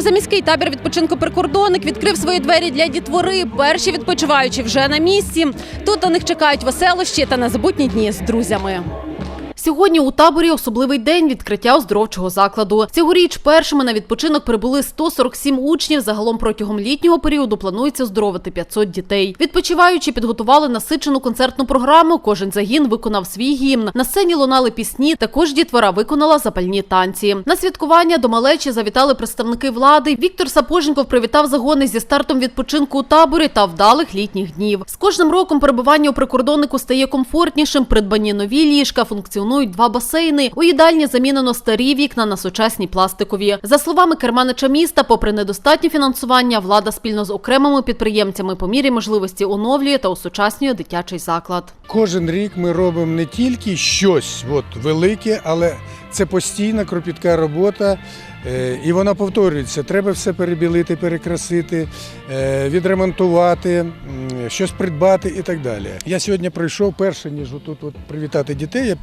Позаміський табір відпочинку прикордонник відкрив свої двері для дітвори. Перші відпочиваючі вже на місці. Тут на них чекають веселощі та незабутні дні з друзями. Сьогодні у таборі особливий день відкриття оздоровчого закладу. Цьогоріч першими на відпочинок прибули 147 учнів. Загалом протягом літнього періоду планується оздоровити 500 дітей. Відпочиваючі підготували насичену концертну програму. Кожен загін виконав свій гімн. На сцені лунали пісні. Також дітвора виконала запальні танці. На святкування до малечі завітали представники влади. Віктор Сапоженков привітав загони зі стартом відпочинку у таборі та вдалих літніх днів. З кожним роком перебування у прикордоннику стає комфортнішим. Придбані нові ліжка, функціонують два басейни. У їдальні замінено старі вікна на сучасні пластикові. За словами керманича міста, попри недостатнє фінансування, влада спільно з окремими підприємцями по мірі можливості оновлює та осучаснює дитячий заклад. Кожен рік ми робимо не тільки щось от, велике, але це постійна кропітка робота, е, і вона повторюється. Треба все перебілити, перекрасити, е, відремонтувати, щось придбати і так далі. Я сьогодні прийшов перше, ніж отут от привітати дітей. Я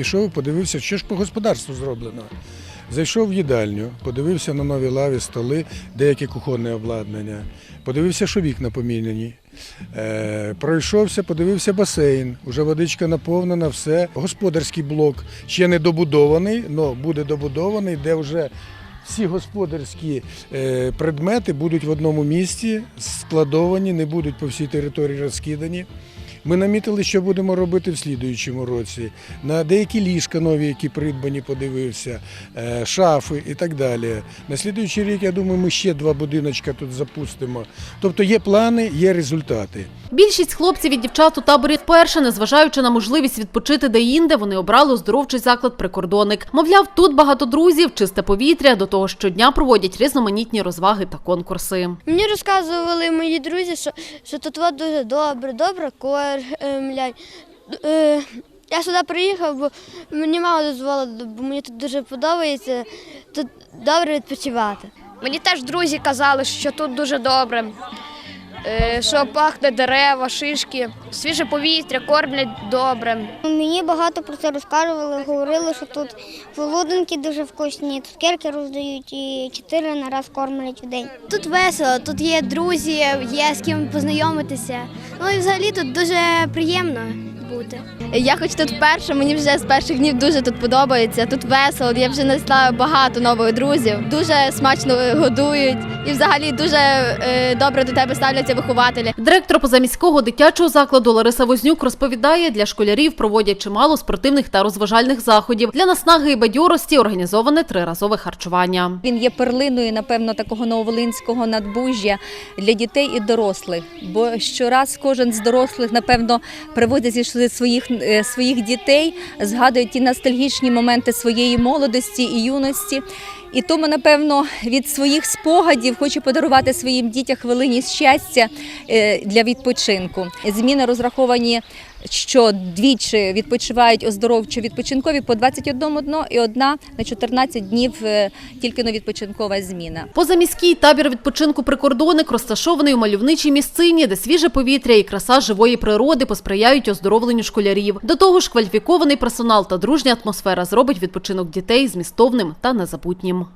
пішов подивився, що ж по господарству зроблено. Зайшов в їдальню, подивився на нові лаві, столи, деяке кухонне обладнання. Подивився, що вікна поміняні. Е, пройшовся, подивився басейн. Уже водичка наповнена, все. Господарський блок ще не добудований, але буде добудований, де вже всі господарські е, предмети будуть в одному місці складовані, не будуть по всій території розкидані. Ми намітили, що будемо робити в слідуючому році. На деякі ліжка нові, які придбані, подивився, е, шафи і так далі. На слідуючий рік, я думаю, ми ще два будиночка тут запустимо. Тобто є плани, є результати. Більшість хлопців і дівчат у таборі вперше, незважаючи на можливість відпочити де-інде, вони обрали оздоровчий заклад прикордонник. Мовляв, тут багато друзів, чисте повітря, до того щодня проводять різноманітні розваги та конкурси. Мені розказували мої друзі, що, що тут дуже добре, добре кормлять. Е, Я сюди приїхав, бо мені мама дозволила, бо мені тут дуже подобається. Тут добре відпочивати. Мені теж друзі казали, що тут дуже добре, що пахне дерева, шишки, свіже повітря, кормлять добре. Мені багато про це розказували, говорили, що тут володинки дуже вкусні, цукерки роздають і чотири на раз кормлять в день. Тут весело, тут є друзі, є з ким познайомитися. Ну і взагалі тут дуже приємно бути. Я хоч тут вперше, мені вже з перших днів дуже тут подобається. Тут весело. Я вже знайшла багато нових друзів. Дуже смачно годують і взагалі дуже е, добре до тебе ставляться вихователі. Директор позаміського дитячого закладу Лариса Вознюк розповідає, для школярів проводять чимало спортивних та розважальних заходів. Для наснаги і бадьорості організоване триразове харчування. Він є перлиною, напевно, такого нововолинського надбужжя для дітей і дорослих. Бо щораз кожен з дорослих, напевно, приводить зі своїх, е, своїх дітей, згадують ті ностальгічні моменти своєї молодості і юності. І тому, напевно, від своїх спогадів хочу подарувати своїм дітям хвилині щастя е, для відпочинку. Зміни розраховані, що двічі відпочивають оздоровчо-відпочинкові по 21 дно і одна на 14 днів е, тільки на відпочинкова зміна. Позаміський табір відпочинку прикордонник розташований у мальовничій місцині, де свіже повітря і краса живої природи посприяють оздоровленню школярів. До того ж, кваліфікований персонал та дружня атмосфера зробить відпочинок дітей змістовним та незабутнім.